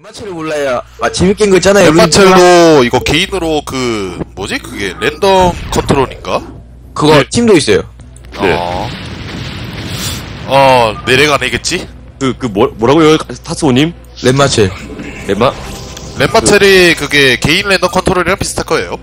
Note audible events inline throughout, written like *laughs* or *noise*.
렛마첼을 몰라요. 아, 재밌게 한거 있잖아요. 넷마첼로 이거 개인으로 그 뭐지 그게 랜덤 컨트롤인가? 그거 네. 팀도 있어요. 네. 어. 어 내래가 아니겠지? 그, 그, 뭐, 뭐라고요, 타스오님? 렛마첼. 엠마? 넷마첼이 그 게 개인 랜덤 컨트롤이랑 비슷할 거예요.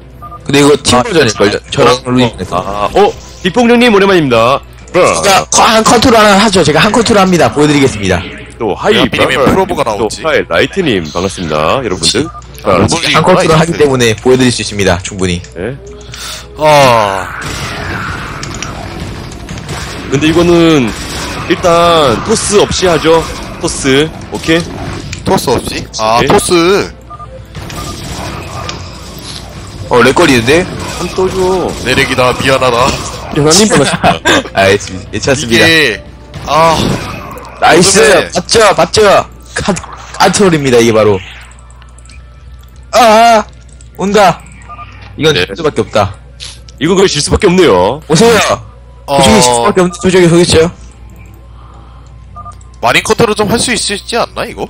근데 이거 팀 아, 버전일걸요? 저랑 루이에서. 아, 어, 빅봉령님 오랜만입니다. 제가 한 컨트롤 하나 하죠. 제가 한 컨트롤 합니다. 보여드리겠습니다. 또, 하이, 브라더. 프로브가 또, 나오지. 하이, 라이트님, 반갑습니다, 여러분들. 자, 로봇이 한 컨트롤 있구나, 하기. 때문에 보여드릴 수 있습니다. 충분히. 네. 아 근데 이거는, 일단, 토스 없이 하죠. 토스. 오케이? 토스 없이? 아 네. 토스 어, 렉거리는데? 한 떠줘. 내렉이다 미안하다. *laughs* 하나님 반갑습니다. *laughs* 알겠습니다. 괜찮습니다. 이게 아 나이스! 맞죠? 맞죠? 칸, 컨트롤입니다, 이게 바로. 아, 아, 온다. 이건 네. 네. 수밖에 없다. 이건 그냥 질 수밖에 없네요. 오세요! 어, 도중에 질 수밖에 없는데 도중에 서겠죠? 마린 컨트롤 좀할 수 있지 않나 이거?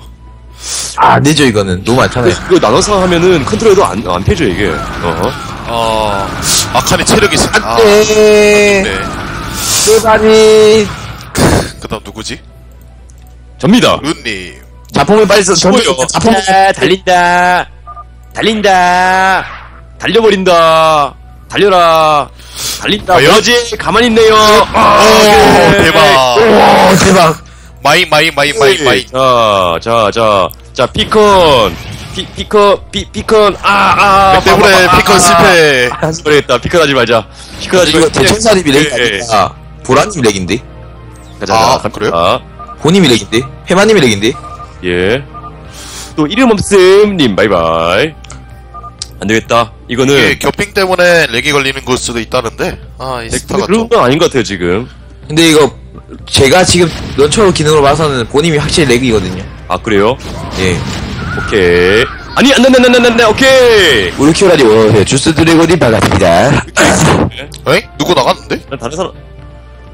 아, 안 되죠, 이거는. 너무 많잖아요. 이거 나눠서 하면은 컨트롤도 안, 안 펴져, 이게. 어. 어 아칸이 체력이 있 아, 네. 네. 제발이. 그다음 누구지? 접니다. 룬님. 자폭을 빨리 써. 뭐요? 자폭을. 아, 달린다. 달린다. 달려버린다. 달려라. 달린다. 과연? 뭐지? 가만히 있네요. 아, 오 오케이. 대박. 오, 대박. 마인 마인 마인 마인 마인. 자, 자, 자, 자, 피컨. 피, 피컨, 피, 피컨, 아, 아. 그 때문에 아, 피컨 아, 실패. 아, 그랬다. 피컨 하지 말자. 피컨 하지 이거 말자. 대천사님이 렉이 예, 예. 아니라 보라님 렉인데? 가자, 아, 가자. 그래요? 아, 본님이 렉인데? 해마님이 렉인데? 예. 또 이름 없음님 바이바이. 안 되겠다. 이거는 이게 겹핑 때문에 렉이 걸리는 걸 수도 있다는데. 아이 근데 스타가 그런 좀. 건 아닌 것 같아요 지금. 근데 이거 제가 지금 런처로 기능으로 봐서는 본님이 확실히 렉이거든요. 아 그래요? 예. 오케이. 아니 안돼 안돼 안돼 오케이. 우리 키오라디오 네, 주스 드래곤이 반갑습니다. *laughs* 에? 누구 나갔는데? 난 다른 사람.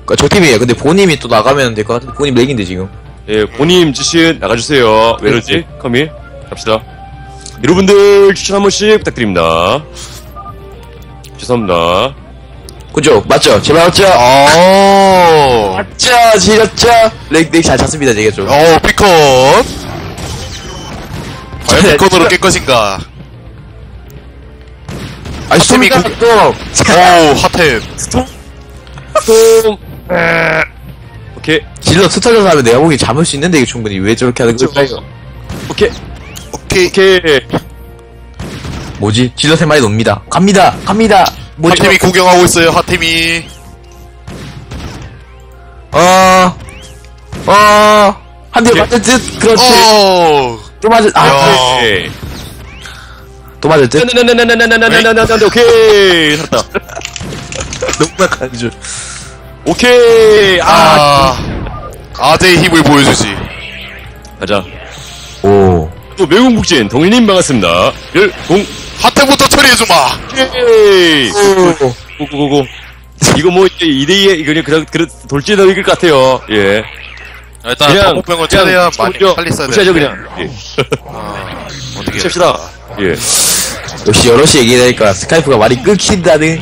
그러니까 저 팀이에요. 근데 본님이 또 나가면 될 것 같은데 본님 렉인데 지금. 예, 본인 지신 나가주세요. 왜 이러지? 커미 갑시다. 여러분들 추천 한 번씩 부탁드립니다. 죄송합니다. 그죠? 맞죠? 제발 맞죠? 어. 맞죠? 지렸죠? 렉, 렉잘 찼습니다, 제가 좀. 어 피컨. 과연 네, 피컨으로 진짜- 깰 것인가? 아니, 스톰이 그- 또! 오 핫템. 좀. 오케이. 질러 스타져서 하면 내가 보기엔 잡을 수 있는데, 이게 충분히. 왜 저렇게 하는 걸까요? 오케이. 오케이. 오케이. 뭐지? 질러 세 마리 놉니다. 갑니다! 갑니다! 뭐죠? 핫템이 구경하고 있어요. 핫템이. 어, 어, 한대 예. 맞을 듯? 그렇지. 오. 또 맞을, 아, 야. 오케이. 또 맞을 듯? 나나나나나나나나나나나 오케이 살았다. 너무 약한 줄. 오케이. 아 아. 아재의 힘을 보여주지. 가자. 오. 또 매운국진 동일님 반갑습니다. 열공 핫템부터 처리해주마. 오케이. 오. 고고고고. 이거 뭐 이제 2대2에 이거 그냥 그냥 그런 돌진을 이길 것 같아요. 예. 일단 그냥 방법병을 최대한 많이. 빨리 써야 돼. 무시하죠 그냥. 예. 아, 어떻게? 합시다. 예. 역시 여럿이 얘기하니까 스카이프가 말이 끊긴다는.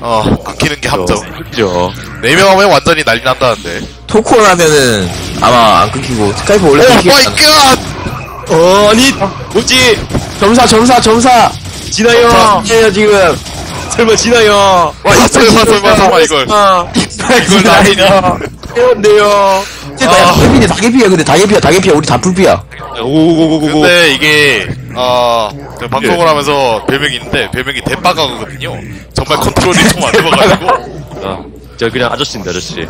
어, 끊기는 게 함정. 그죠. 네명 하면 완전히 난리 난다는데. 토크온 하면은 아마 안 끊기고 스카이프 원래 오 마이. 갓! 어 아니 뭐지? 점사 점사 점사. 지나요. 해요 지금. 설마 지나요. 와 아, 설마, 설마, 설마, 이걸. 아, 이걸 나이니. 해운대요. 아. 다개피네 다개피야 근데 다개피야 다개피야 우리 다 풀피야. 오고고고고. 근데 이게, 아, 그 방송을 예. 하면서 별명이 있는데, 별명이 대빠가거든요. 정말 컨트롤이 좀 안 돼봐가지고. *laughs* 아, 저 그냥 아저씨입니다 아저씨.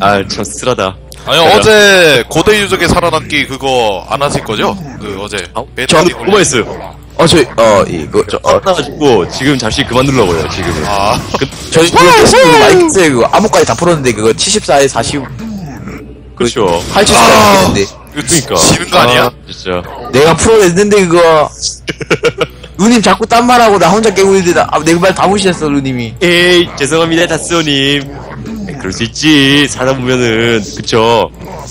아참 쓰라다. 아니, 어제 고대 유적의 살아남기 그거 안 하실 거죠? 그 어제. 저 베타님 올린- 오버했어요. 어저 어 이거 저 어, 떠나가지고 지금 잠시 그만 눌러고요 지금은. 아, *laughs* 저희 그거 그 마이크스 그거 암호까지 다 풀었는데 그거 74에 40 그렇죠. 80까지 아. 했는데 그러니까. 지는 거 아니야? 진짜. 내가 풀어냈는데 그거 *laughs* 누님 자꾸 딴 말하고 나 혼자 깨고 있는데 나, 아, 내말 다 무시했어 누님이 에이 죄송합니다 다스오님. 그럴 수 있지 살다 보면은 그쵸.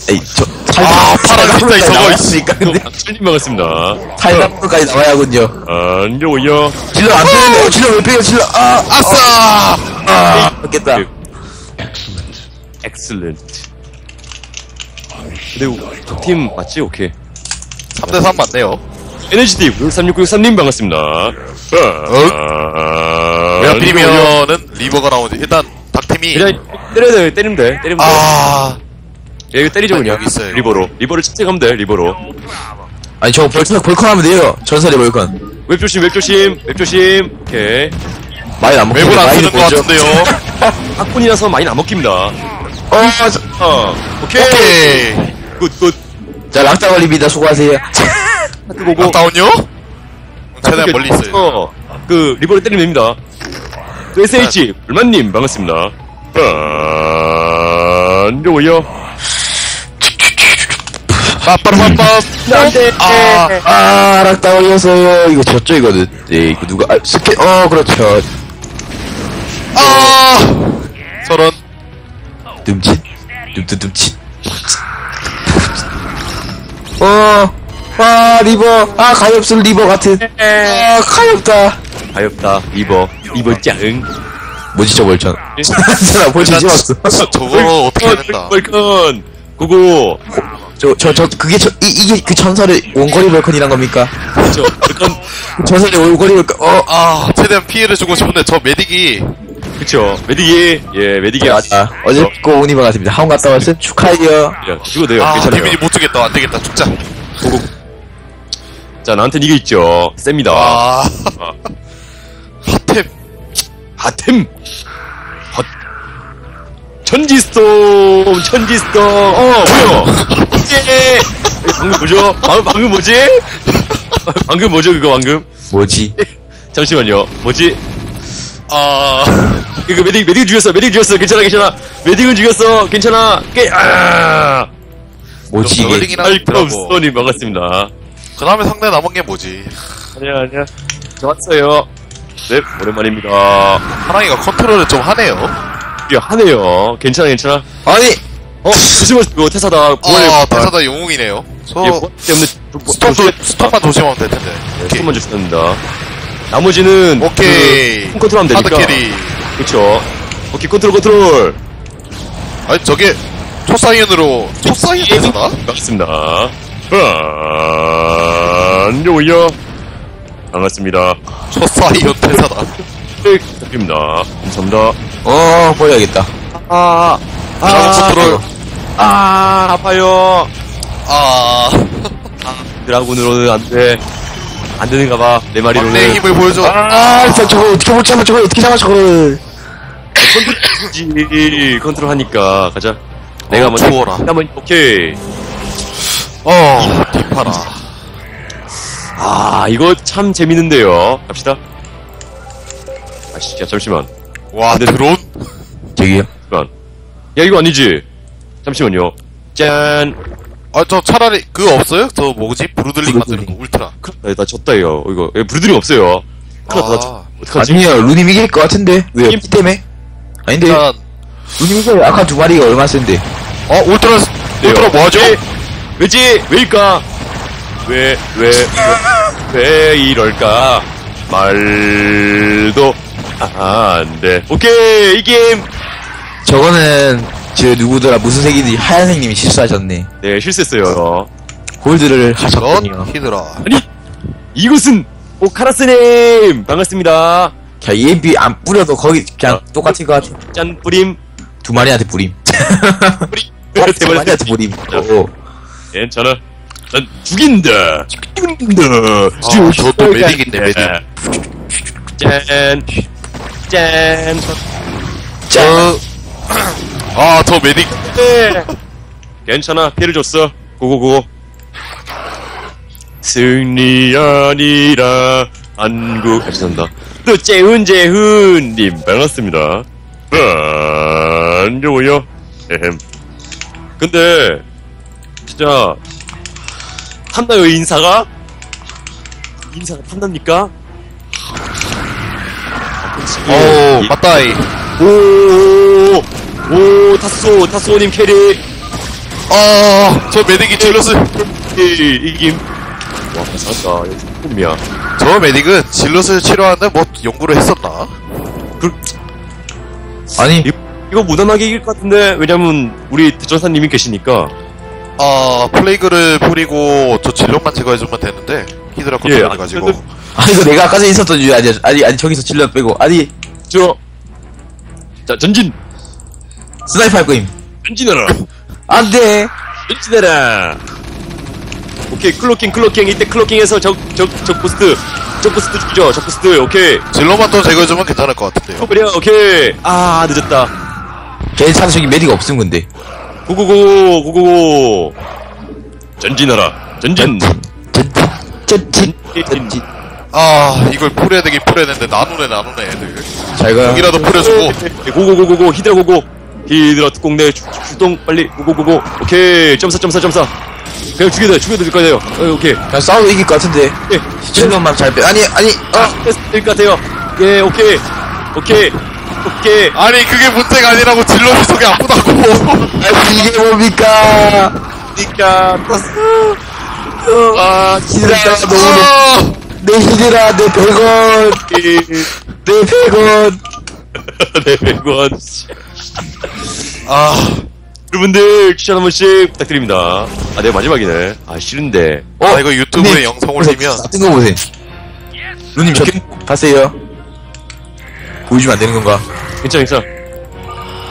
에이 저 아, 파라가 진짜 저거 나왔으니까 근데 악철님 반갑습니다. 탈당까지 나와야군요. 안녕요. 질러 안 빼는데 질러 왜 빼요 질러 아 아싸! 아, 맞겠다. 엑슬렌트. 근데 적팀 맞지? 오케이. 3대3 맞네요. NHD 3663님 반갑습니다. 아, 왜 하필이면은 리버가 나오지? 일단. 그냥 때려야 돼. 때리면 돼. 때리면 돼. 아, 야, 이거 때리죠 그냥. 여기 있어요. 리버로. 리버를 채택하면 돼. 리버로. 아니 저 벌컨 벌컨하면 돼요. 전설의 벌컨. 웹 조심, 웹 조심, 웹 조심. 오케이. 많이 안 먹고 웹을 안 쓰는 것 같은데요. *laughs* 학군이라서 많이 안 먹힙니다. 어, 저- 어, 오케이. 오케이. 굿, 굿. 자 락다 걸립니다. 수고하세요. 고고. 아까운요? 최대한 멀리 있어요. 어, 그, 리버를 때리면 됩니다. 또 SH, 불만님, 반갑습니다. 아, 안녕하요. 빠빠라빠빠. 안돼. 아, 아 락다 걸렸어요. 이거 졌죠 이거는. 네 이거 누가 아, 스케 어 그렇죠. 아! 서른. 듬칫 듬듬듬칫. 어. 아 리버 아 가엾은 리버 같은 아 가엾다 가엽다, 리버. 리버 짱. 뭐지 저 벌천 *laughs* 나 벌천 찍었어 저거 어떻게 된다. 벌컨. 고고. 저저저 그게 저 이, 이게 그 전설의 원거리 벌컨이란 겁니까 그쵸. 벌컨. 전설의 원거리 벌컨 어 아, 최대한 피해를 주고 싶은데 저 메딕이 그쵸. 메디기. 예, 메디기 아직. 아, 어제 거 오니바 같습니다 하원 갔다 왔어요 축하해요 야, 죽어도 돼요. 아, 괜찮아요. 데미지 못 주겠다. 안 되겠다. 죽자. 고고. 자, 나한텐 이게 있죠. 셉니다. 아. 핫템. 하템. 헛. 천지스톰 천지스톰 어 뭐야? 예 방금 뭐죠? 방금, 방금 뭐지? 방금 뭐죠 그거 방금? 뭐지? *laughs* 잠시만요. 뭐지? 아. 이거 메딕 메딕 죽였어 메딕 죽였어. 괜찮아 괜찮아. 메딕은 죽였어. 괜찮아. 깨 아. 뭐지 이게? 더라고. 없어님. 반갑습니다 그 다음에 상대 남은 게 뭐지? 아니야 아니야 좋았어요 네 오랜만입니다 하랑이가 컨트롤을 좀 하네요. 야 하네요 괜찮아 괜찮아 아니 어 조심하세요 이거 태사다 부활의 아, 부활. 대사다 영웅이네요. 저, 예, 뭐 때문에 좀- 뭐- 스톱, 조심해. 스톱만 조심하면 될 텐데. 오케이. 스톱만 주셨습니다. 나머지는 오케이. 그 컨트롤하면 하드 되니까. 캐리. 그렇죠. 오케이 컨트롤 컨트롤. 아니, 저게 초사이언으로, 초사이언 대사다? 반갑습니다. 아, 안녕하세요. 반갑습니다. 초사이언 대사다. 네, 부탁드립니다. 감사합니다. 어 버려야겠다 아, 드라곤 컨트롤. 아, 아파요. 아, 드라군으로는 안 돼. 안 되는가 봐. 내 말이로는. 막내 힘을 보여줘. 아 저, 저거 어떻게 못 잡아 저거 어떻게 잡아 저거를 컨트롤, 컨트롤 하니까. 가자. 내가 어, 먼저. 추워라. 내가 먼저, 오케이. 어, 딥하라. 아, 이거 참 재밌는데요. 갑시다. 아, 진짜, 잠시만. 와, 근데- 드론? 저기요 잠깐. 야, 이거 아니지? 잠시만요. 짠. 아, 저 차라리, 그거 없어요? 저 뭐지? 브루들링 만드는 거, 울트라. 나, 나 졌다, 이거. 이거. 야, 브루드링 없어요. 큰일 났다, 나 졌- 아, 어떡하지? 아니요 루님 이길 것 같은데 왜요 게임- 피 때문에 아닌데 일단, 루님 이겨요 아까 두 마리가 얼마 센데 어, 울트라, 울트라 뭐하죠? 왜, 왜지? 왜일까? 왜, 왜, 왜, 왜 이럴까? 말도 안 돼. 오케이, 이 게임. 저거는 저 누구더라 무슨 색이지 하얀색님이 실수하셨네 네, 실수했어요. 홀드를 넌 하셨군요 히드라. 이곳은 오카라스님! 반갑습니다. 자 EMP 안 뿌려도 거기 그냥 어. 똑같을 것 같아 짠, 뿌림. 두 마리한테 뿌림 뿌림. *laughs* 두 마리한테 뿌림 오. 괜찮아. 난 죽인다. 죽인다. 아, 저도 메딕인데, 메딕. 짠. 짠. 저, 아, 저 메딕. 네. 괜찮아. 피해를 줬어. 고고고. 승리 아니라 안구. 아, 죄송합니다. 또 재훈 재훈님 반갑습니다. 아, 안녕하요. 에헴. 근데 진짜 탐나요 인사가? 인사가 탐납니까? 오, 맞다이. 오, 오, 타소, 타소님 캐리. 아, 저 메딕이 질럿을, 이, 이김. 와, 잘한다. 역시 꿈이야. 저 메딕은 질럿을 치료하는데 뭐 연구를 했었나? 아니 이- 이거 무난하게 이길 것 같은데, 왜냐면, 우리 대전사님이 계시니까. 아, 플레이그를 뿌리고 저 질럿만 제거해주면 되는데, 히드라 예, 컨트롤 해가지고. 아직까지- 아 이거 내가 아까 전에 있었던 줄 아니 아니 아니 저기서 질러 빼고 아니 저, 자, 전진! 스나이퍼 할 거임 전진하라! 안돼 전진해라! 오케이, 클로킹, 클로킹. 이때 클로킹해서 적, 적, 적 부스트. 적 부스트 죽이죠, 적 부스트. 오케이. 질럿만 또 제거해주면 괜찮을 것 같은데요. 어, 그래, 오케이. 아, 늦었다. 괜찮아 저기 메디가 없음 근데 고고고, 고고고. 전진하라. 전진. 쩐찐 쩐찐 아, 이걸 풀어야 되긴 풀어야 되는데, 나누네, 나누네, 애들. 잘가 여기라도 풀어주고. 고고고고고, 히드라 고고. 히드라 특공대 출- 출동, 빨리. 고고고고. 오케이. 점사, 점사, 점사. 그냥 죽여도 돼, 죽여도 될 거예요. 어, 오케이. 그냥 싸워도 이길 것 같은데 예. 질러만 잘 빼 아니 아니 어 아, 될것 같아요. 예, 오케이. 오케이. 오케이. 아니, 그게 문제가 아니라고 질럿이 속이 아프다고. 아니, 이게 뭡니까 그니까, 아 히드라 너무 아, 내 히드라 내 100원 내 100원 네, 100원. 아, 여러분들, 추천 한 번씩 부탁드립니다. 아, 내가 마지막이네. 아, 싫은데. 아, 이거 유튜브에 영상 올리면. 뜬거 보세요 누님 저 봤어요 보여주면 안 되는 건가 괜찮아, 괜찮아.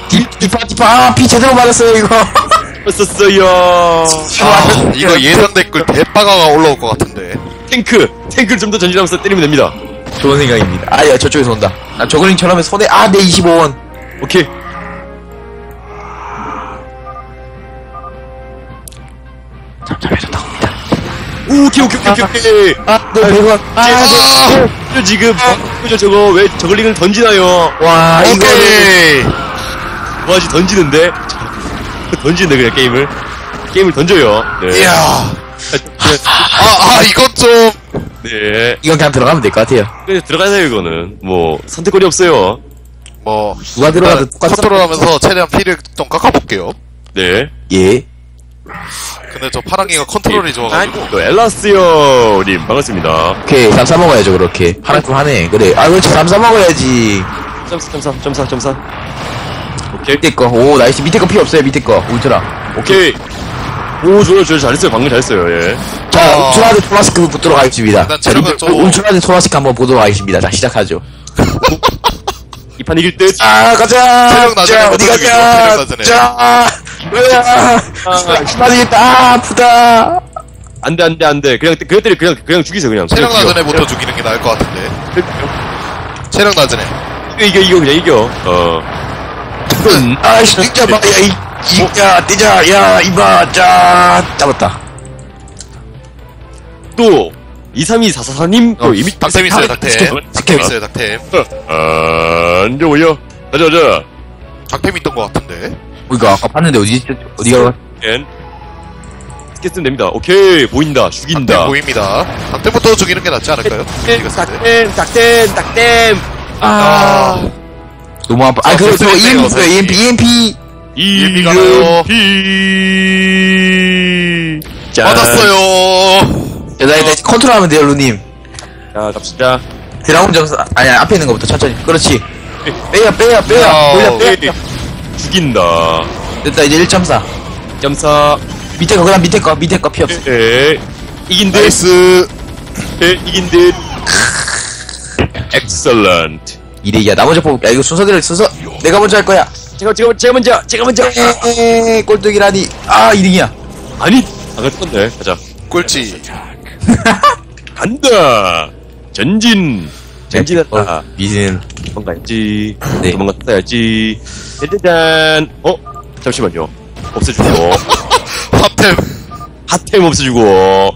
디, 디파 디파 아 피 제대로 맞았어요 이거 *laughs* 썼어요. 아, 이거 예상 댓글 대빠가가 올라올 것 같은데. 탱크. 탱크를 좀 더 전진하면서 때리면 됩니다. 좋은 생각입니다 아 야 저쪽에서 온다 나 저글링처럼 손에 아 내 25원 오케이. 오케이, 오케이, 오케이, 오케이, 오케이. 아내 100원 아, 저 지금, 그죠, 저거, 왜 저글링을 던지나요? 아 이거 오케이. 뭐하지, 던지는데? *laughs* 던지는데, 그냥 게임을. 게임을 던져요. 네. 이야. 아, 아, 이것 좀. 네. 이건 그냥 들어가면 될 것 같아요 그냥 들어가세요, 이거는. 뭐, 선택권이 없어요. 뭐. 누가 들어가도 똑같아 컨트롤 하면서 최대한 피를 좀 깎아볼게요. 네. 예 근데 저 파랑이가 컨트롤이 좋아가지고. 또 엘라스요, 님, 반갑습니다. 오케이 삼 싸먹어야죠 그렇게 하나쯤 하네 그래 아 그렇지 삼 싸먹어야지 점사, 점사, 점사, 점사. 오케이. 밑에 거 오 나이스 밑에 거 필요 없어요 밑에 거 울트라 오케이. 오, 좋아요, 좋아요. 잘했어요. 방금 잘했어요, 예. 자 아. 울트라 대 토마스크 붙도록 하겠습니다 일단 자 체력은 밑에 좀- 울트라 대 토마스크 한번 보도록 하겠습니다 자 시작하죠 이 판 이길 듯. 아 가자 체력 자, 어디 체력 가자. 자 뭐야 신나겠다 아 아프다 안 돼, 안 돼, 안 돼. 그냥, 때려, 그냥, 그냥 죽이세요, 그냥. 체력 그냥 죽여. 애부터 죽이는 게 나을 것 같은데. 그냥 체력 애. 이겨, 이겨, 이겨, 그냥 이겨. 어. 아이씨 뛰자 봐야 이 이 야 뛰자 야 이봐 자 잡았다 또, 23244님, 또 이미, 닥템 있어요, 닥템. 닥템 닥템. 있어요, 닥템. 아, 안 좋아요. 가자, 가자. 닥템 있던 것 같은데. 이거 아까 봤는데 어디 있- 어디가 엔. 스케스면 됩니다. 오케이, 보인다. 죽인다. 보입니다. 닥템부터 죽이는 게 낫지 않을까요? 쓸 때. 닥템, 닥템, 닥템. 아, 너무 아파 아 그거 저거 세세요, EMP 써요 EMP EMP EMP 가나요? EMP. 짠. 맞았어요. 자, 나 이제 컨트롤하면 돼요 루님 자, 갑시다. 드라곤 점수 아니 앞에 있는 것부터 천천히 그렇지 빼야 빼야 빼야 야오. 올려 빼야 오케이. 죽인다. 됐다 이제 1.4 점사. 밑에 거 그 다음 밑에 거 밑에 거피 없어 에 이긴 듯. 나이스. 에 이긴 듯. 엑셀런트. 이래 야 나머지 뽑을게 야 이거 순서대로 순서 내가 먼저 할 거야 제가 제가 제가 먼저 제가 먼저. 에에 꼴뚜기라니 아 2등이야 아니 아까 똑같네. 가자. 꼴찌. *laughs* 간다. 전진. 전진했다. 어, 미진 도망가야지. 네. 도망갔어야지. 짜잔. 어? 잠시만요. 없애주고. *laughs* 탑템. 핫템 없애주고.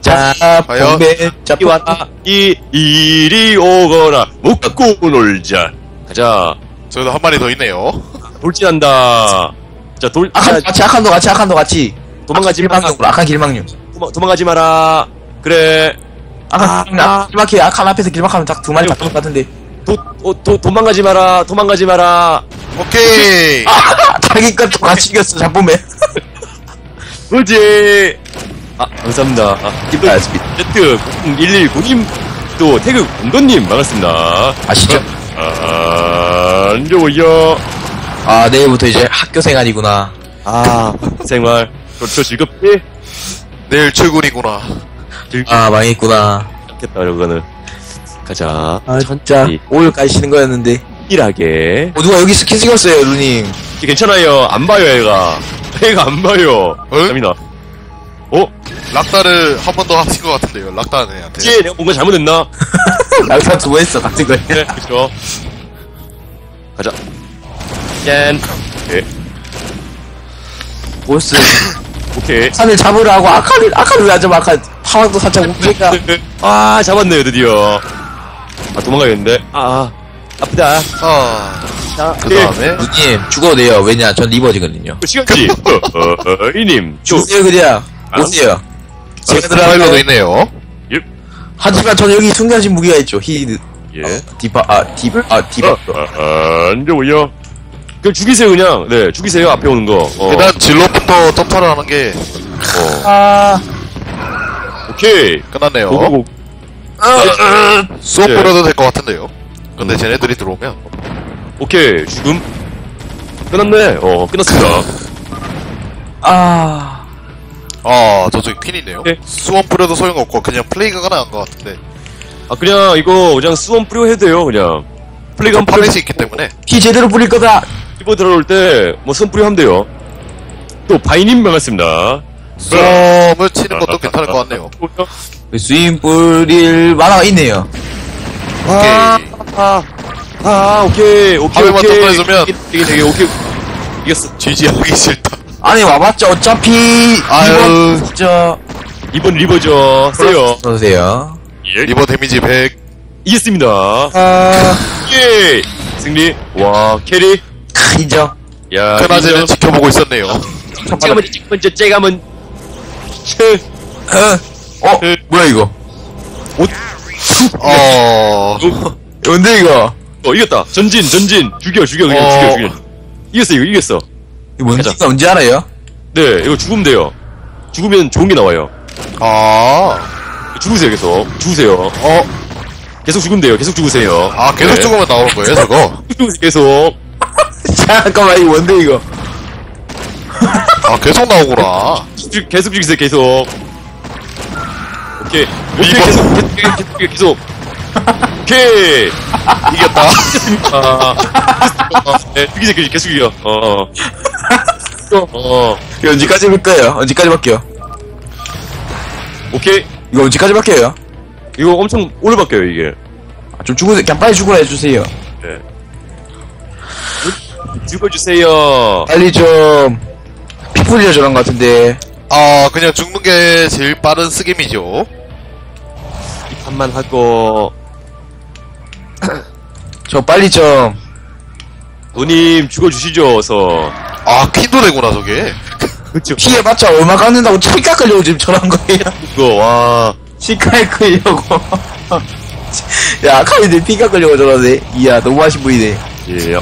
자 과연? bombe 자이 왔다. 이 이리 오거라. 묶고 놀자. 가자. 저기도 한 마리 더 있네요. 돌진한다. 자, 돌, 악한 자, 같이 악한도 같이 악한도 같이 도망가지 마. 길망용 악한 길망용 도망, 도망가지 마라. 그래. 악한 길망 길막히 악한 앞에서 길막하면 딱 두 마리 잡는 것 같은데 도, 어, 도, 도망가지 마라. 도망가지 마라. 오케이. 아 *laughs* 자기 것도 같이 이겼어 잡보면 어제 *laughs* 아 감사합니다 아, 알겠습니다. Z 119님 또 태그 공돈님 반갑습니다 아시죠? 아, 안 좋아요 아, 내일부터 이제 학교 생활이구나. 아 *laughs* 생활 그렇죠 즐겁지 내일 출근이구나. 아, 망했구나. 즐겁겠다 이거는 가자 아, 진짜. 이- 5일까지 쉬는 거였는데. 일하게 어, 누가 여기 스킨 찍었어요, 루님. 괜찮아요 안 봐요 얘가 얘가 안 봐요 응? 갑니다 어? 락다를 한 번 더 하신 것 같은데요. 락다는 애한테. 쟤 내가 뭔가 잘못했나? *laughs* 낙타 두번 했어, 같은 거에. 네, 그렇죠. 가자. 짠. 오케이. 보스. 오케이. 산을 잡으라고 아카를, 아카를 왜 안 잡아, 아카. 파왕도 살짝 *laughs* 묵니까. 아, 잡았네요, 드디어. 아, 도망가야겠는데. 아, 아프다. 아, 자, 그 다음에. 누님, 죽어도 돼요. 왜냐, 전 리버지거든요. 시간지. *laughs* 어, 어, 어, 이님. 저, 죽으세요, 그냥. 아, 오세요. 제가 스파일러도 들어가면. 있네요. 하지만 저는 여기 숨겨진 무기가 있죠. 히드. 예. 디바, 아, 디바, 아, 디바. 어, 어, 안 좋아요. 그냥 죽이세요, 그냥. 네, 죽이세요, 앞에 오는 거. 어, 일단 진로부터 점프를 하는 게 어. 아, 오케이. 끝났네요. 고고고. 수업 네. 뿌려도 될 것 같은데요. 근데 쟤네들이 들어오면 오케이. 죽음. 끝났네. 어, 끝났습니다. 아. 아 저쪽에 퀸이네요. 네. 수원 뿌려도 소용없고 그냥 플레이가 나은 것 같은데 아, 그냥 이거 그냥 수원 뿌려 해도 돼요, 그냥. 플레이가 한 팔렛이 있기 때문에 피 제대로 뿌릴 거다. 리버 들어올 때, 뭐, 수원 뿌려 하면 돼요. 또, 바이님 반갑습니다. 네. 수염을 치는 것도 아, 괜찮을 것 같네요. 스윙 뿌릴 만화가 있네요. 아, 아, 아, 오케이, 오케이, 화면만 더 빠지면, 이게 되게 오케이. 이겼어. 지지하기 싫다. 아니, 와봤자 어차피. 아유. 진짜. 이번 리버죠. 세요. 세요. 예. 리버 데미지 100. 이겼습니다. 아. 예. 승리. 와, 캐리. 인정. 야, 크나제는 지켜보고 있었네요. 지금은, 지금은, 째감은 7, 어? 네. 뭐야 이거? 어. 어. 뭔데 이거? 어, 이겼다. 전진, 전진. 죽여, 죽여, 그냥 어. 죽여, 죽여. 이겼어, 이거 이겼어. 이거 뭔지 가자. 뭔지 알아요? 네, 이거 죽으면 돼요. 죽으면 좋은 게 나와요. 아. 죽으세요, 계속. 죽으세요. 어. 계속 죽으면 돼요. 계속 죽으세요. 아, 계속 네. 죽으면 나오는 거예요, 저거? *laughs* 계속. 잠깐만 이거 뭔데 이거? *laughs* 아 계속 나오구나. 죽- 계속 죽이세요, 계속. 오케이. 오케이, 리버. 계속, 계속, 계속, 계속, 계속. 오케이. 이겼다. 아, 네, 죽이세요, 계속, 계속 죽여. 어. 어. 이거 언제까지 볼 거예요? 언제까지 바뀌어요? 오케이. 이거 언제까지 바뀌어요? 이거 엄청 오래 바뀌어요, 이게. 아, 좀 죽으세요. 그냥 빨리 죽으라 해주세요. 네. 죽어주세요. 빨리 좀. 피 뿌리려 저런 것 같은데. 아 그냥 죽는 게 제일 빠른 스김이죠. 이 판만 하고. *clears throat* 저 빨리 좀. 누님, 죽어주시죠, 어서. 아 퀸도 되구나 저게. 그쵸. 피해봤자 얼마 깎는다고 피 깎으려고 지금 저런 거예요. *laughs* 이거, 와. 시카에 끌려고. *laughs* 야, 아카이들 피 깎으려고 저러네. 이야, 너무 하신 분이네. 예.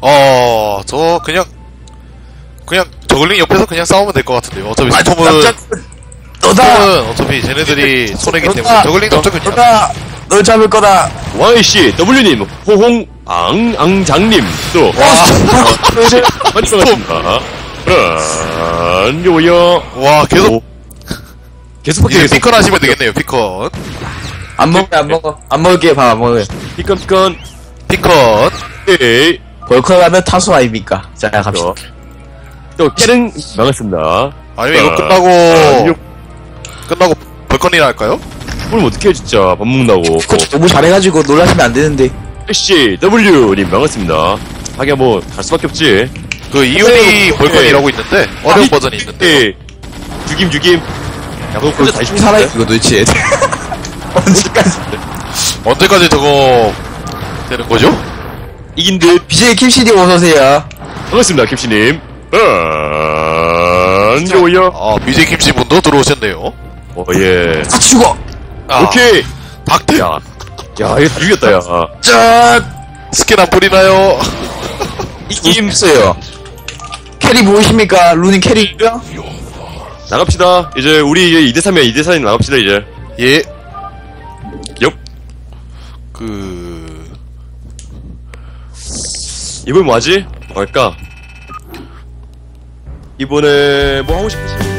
어, 저 그냥 그냥 저글링 옆에서 그냥 싸우면 될 것 같은데요. 어차피 아, 스톰은 깜짝, 너다! 스톰은 어차피 쟤네들이 *laughs* 손해기 때문에 저글링 없죠 그냥. 너다! 널 잡을 거다! YC, W님, 호홍, 앙, 앙장님, 또. 와, 많이 반갑습니다. 안 좋아요. 와 계속 오. 계속 이제. 피컨 하시면 되겠네요. 피컨, 안 먹어, 안 먹어. 안 먹을게, 밥 안 먹어요. 피컨, 피컨. 피컨. 에이. 벌컥 하면 타수 아닙니까? 자, 갑시다. 또, 또, 깨릉, 반갑습니다. 아니면 이거 아, 끝나고 아니요. 끝나고 벌컨이나 할까요? 그럼 어떡해, 진짜. 밥 먹는다고. *laughs* 너무 잘해가지고 놀라시면 안 되는데. C, W님, 반갑습니다. 하긴 뭐, 갈 수밖에 없지. 그 이윤이 네. 벌컨이라고 있는데 어려운 버전이 있는데 에이. 죽임, 죽임. 야, 그거 혼자 다시 좀 살아요, 이거 도대체. *laughs* 언제까지. 언제까지 저거 되는 거죠? 이긴 듯. BJ 킴씨님 어서오세요. 반갑습니다, 김씨님. 안녕요. 아, BJ 김씨 아, 분도 들어오셨네요. 어, 예. 아, 죽어! 아, 오케이. 박태. 야, 야, 이거 다 이겼다, 야. 짠! 스캔 안 뿌리나요? 이김스요 캐리 보이십니까? 루님 캐리요? 나갑시다. 이제 우리 이제 2대3이야, 2대3이 나갑시다, 이제. 예. 엽. 그, 이분 뭐하지? 뭘까? 이번에 뭐 하고 싶으신지